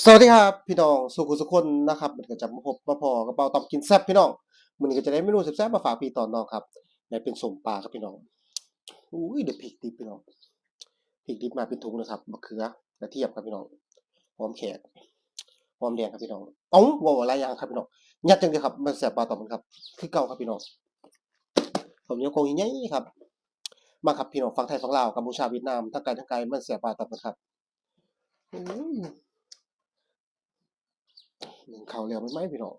สวัสดีครับพี่น้องสุขุสุขคนนะครับมันก็จะมาพบมาพอกระเป๋าตอมกินแซ่บพี่น้องมันก็จะได้เมนูแซ่บมาฝากพี่ตอนน้องครับได้เป็นสมปลาครับพี่น้องอุ้ยเดี๋ยวพริกดิบพี่น้องพริกดิบมาเป็นถุงนะครับมะเขือกระเทียมครับพี่น้องหอมแขกหอมแดงครับพี่น้องเอ้าว้าวลายยางครับพี่น้องยัดจังเลยครับมันแซ่บปลาตอมมันครับคือเก่าครับพี่น้องผมยังคงใหญ่ๆครับมาครับพี่น้องฝั่งไทยฝั่งลาวกัมพูชาเวียดนามทั้งไกลทั้งไกลมันแซ่บปลาตอมมันครับอื หนึ่งเขาวแล้วไม่ไหมพี่น้อง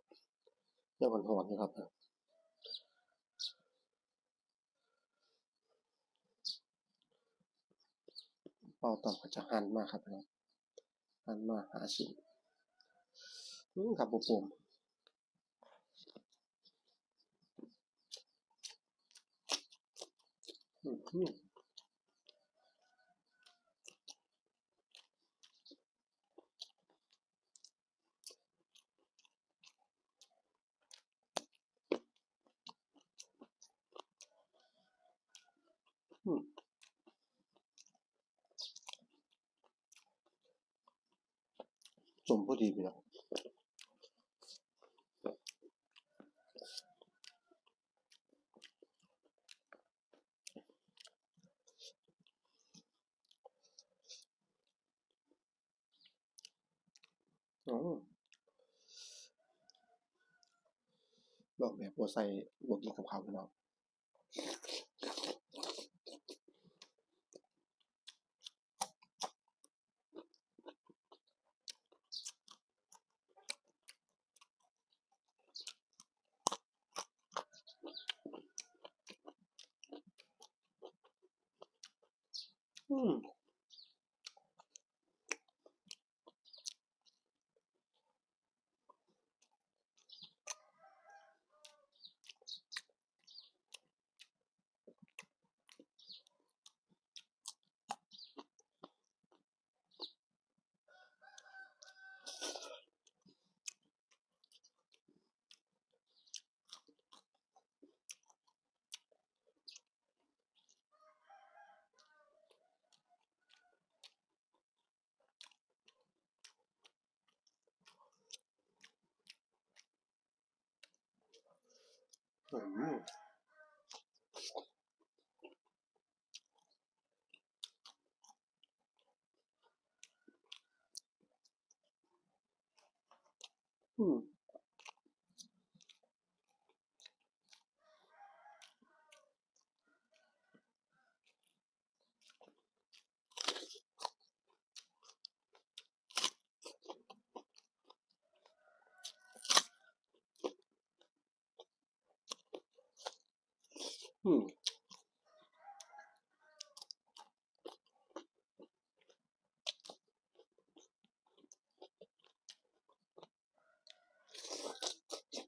ยังหอนๆอยู่ครับเป้าต่อก็จะหันมาครับพี่น้องหันมาหาชิ้นอืมครับผมผมอืม สมพอดีพี่น้องอืมลองแบบบัวใส่บวกกินกับข้าวพี่น้อง Hmm. Hmm. うん。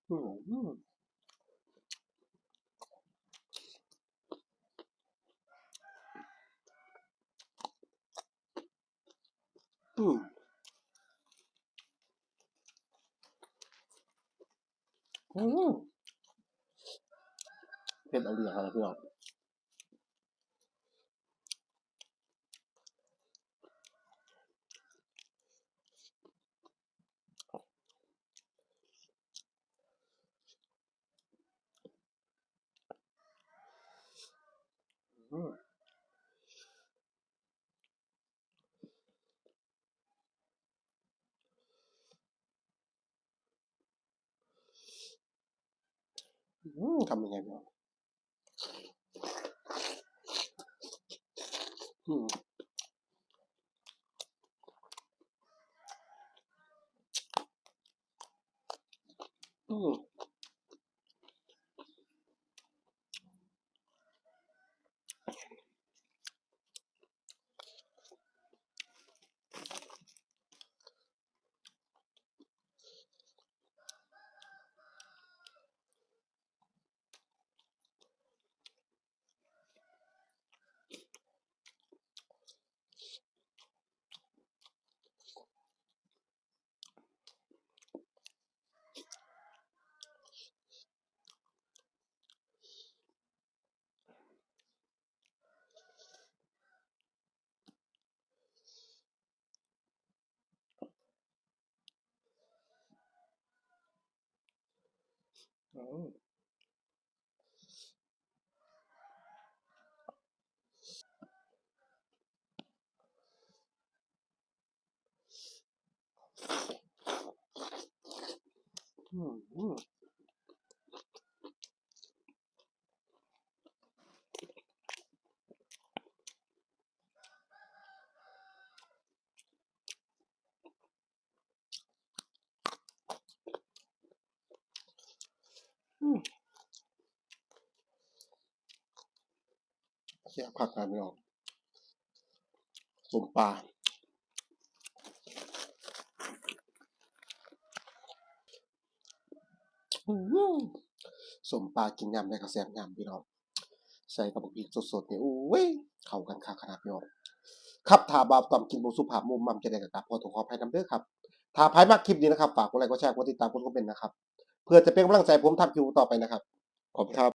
うん、うん。うん。 เผ็ดเอาเรื่องอะไรพี่น้องอืมอืมทำยังไงพี่น้อง Oh. มอืมอืมอื เสียผักกันพี่น้องสมปลาอืมสมปลากินยำได้ก็แซ่บยำพี่น้องใส่กับบักพริกสดๆนี่โอ้ยเข้ากันคักขนาดพี่น้องครับถ้าบ่าวตอมกินบ่สุภาพมุมมั่มจะได้ก็กราบขอโทษขออภัยนำเด้อครับถ้าใครมักคลิปนี้นะครับ ฝากกดไลค์กดแชร์กดติดตามกดคอมเมนต์นะครับ เพื่อจะเป็นกำลังใจให้ผมทำคลิปต่อไปนะครับ ขอบคุณครับ